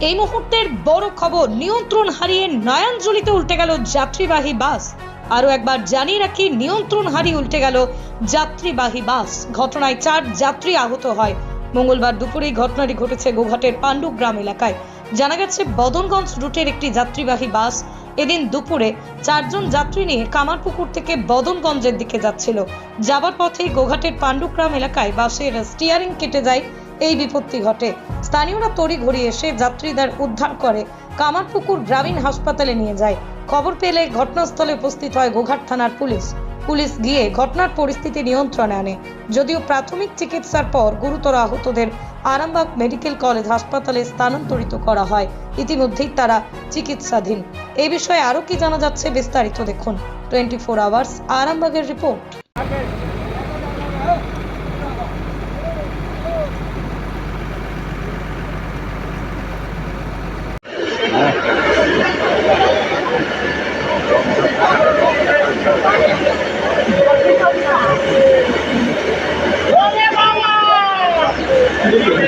এই মুহূর্তের বড় খবর, নিয়ন্ত্রণ হারিয়ে নয়াঞ্জলিতে উল্টে গেল যাত্রীবাহী বাস। আরও একবার জানিয়ে রাখি, নিয়ন্ত্রণ হারিয়ে উল্টে গেল যাত্রীবাহী বাস। ঘটনায় চার যাত্রী আহত হয়। মঙ্গলবার দুপুরে ঘটনাটি ঘটেছে গোঘাটের পাণ্ডুগ্রাম এলাকায়। জানা গেছে, বদনগঞ্জ রুটের একটি যাত্রীবাহী বাস এদিন দুপুরে চারজন যাত্রী নিয়ে কামারপুকুর থেকে বদনগঞ্জের দিকে যাচ্ছিল। যাবার পথে গোঘাটের পাণ্ডুগ্রাম এলাকায় বাসের স্টিয়ারিং কেটে যায়। এই বিপত্তি ঘটে। স্থানীয়রা তড়ি ঘড়িয়ে এসে যাত্রীদের উদ্ধার করে কামারপুকুর গ্রামীণ হাসপাতালে নিয়ে যায়। খবর পেলে ঘটনাস্থলে উপস্থিত হয় গোঘাট থানার পুলিশ। পুলিশ গিয়ে ঘটনার পরিস্থিতি নিয়ন্ত্রণে আনে। যদিও প্রাথমিক চিকিৎসার পর গুরুতর আহতদের আরামবাগ মেডিকেল কলেজ হাসপাতালে স্থানান্তরিত করা হয়। ইতিমধ্যেই তারা চিকিৎসাধীন। এ বিষয়ে আরও কি জানা যাচ্ছে বিস্তারিত দেখুন। টোয়েন্টি ফোর আওয়ার্স, আরামবাগের রিপোর্ট হয়তো ধরে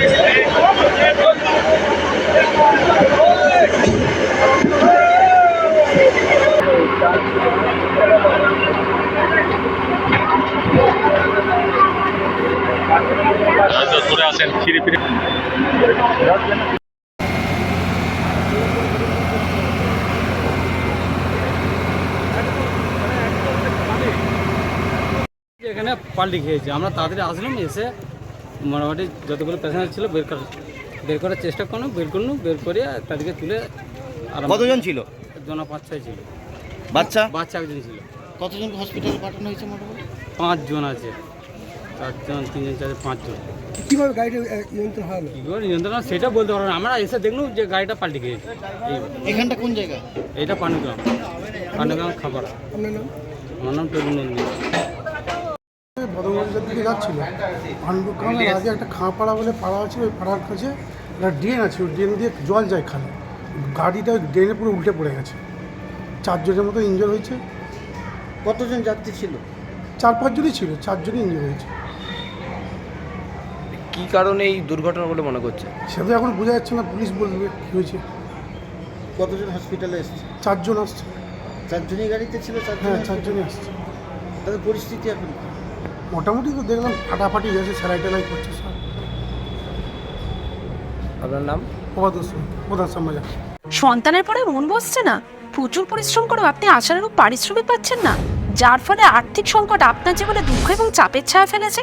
ফিরে এখানে পাল্টি খেয়েছে। আমরা তাড়াতাড়ি আসলাম এসে মোটামুটি যতগুলো প্যাসেঞ্জার ছিল বের করার বের করার চেষ্টা করলাম বের করলাম বের করে তাদেরকে তুলে আরাম- কতজন ছিল? জনা পাঁচ ছয় ছিল। বাচ্চা? বাচ্চা একজন ছিল। কতজন হসপিটালে পাঠানো হয়েছে মোটামুটি? পাঁচজন আছে। চারজন তিনজন চারজন পাঁচজন। কীভাবে গাড়িটা আহ, নিয়ন্ত্রণ হারালো কী করে নিয়ন্ত্রণ হয় সেটা বলতে পারব না। আমরা এসে দেখলাম যে গাড়িটা পাল্টে খেয়েছে এই এখানটা কোন জায়গা? এইটা পানুগ্রাম। পানুগ্রাম খাবার। আপনার নাম? আমার নাম টবু নন্দী। দিকে যাচ্ছিল। পাণ্ডুগ্রামের আগে একটা খাঁপাড়া বলে পাড়া আছে ওই পাড়ার কাছে একটা ড্রেন আছে ওই ড্রেন দিয়ে জল যায় খালে। গাড়িটা ড্রেনে পুরো উল্টে পড়ে গেছে। চারজনের মতো ইঞ্জোর হয়েছে। কতজন যাত্রী ছিল? চার পাঁচজনই ছিল চারজনই ইঞ্জোর হয়েছে। কি কারণে এই দুর্ঘটনা বলে মনে করছে? সেটা এখন বোঝা যাচ্ছে না পুলিশ বলবে কী হয়েছে। কতজন হসপিটালে এসেছে? চারজন আসছে। চারজনই গাড়িতে ছিল চারজন হ্যাঁ চারজনই আসছে। তাদের পরিস্থিতি এখন? মোটামুটি তো দেখলাম ফাটাফাটি গেছে সেলাই টেলাই করছে সব। আপনার নাম? প্রভাত প্রধান সামনে সন্তানের পরে মন বসছে না? প্রচুর পরিশ্রম করেও আপনি আশানুরূপ পারিশ্রমিক পাচ্ছেন না? যার ফলে আর্থিক সংকট আপনার জীবনে দুঃখ এবং চাপের ছায়া ফেলেছে?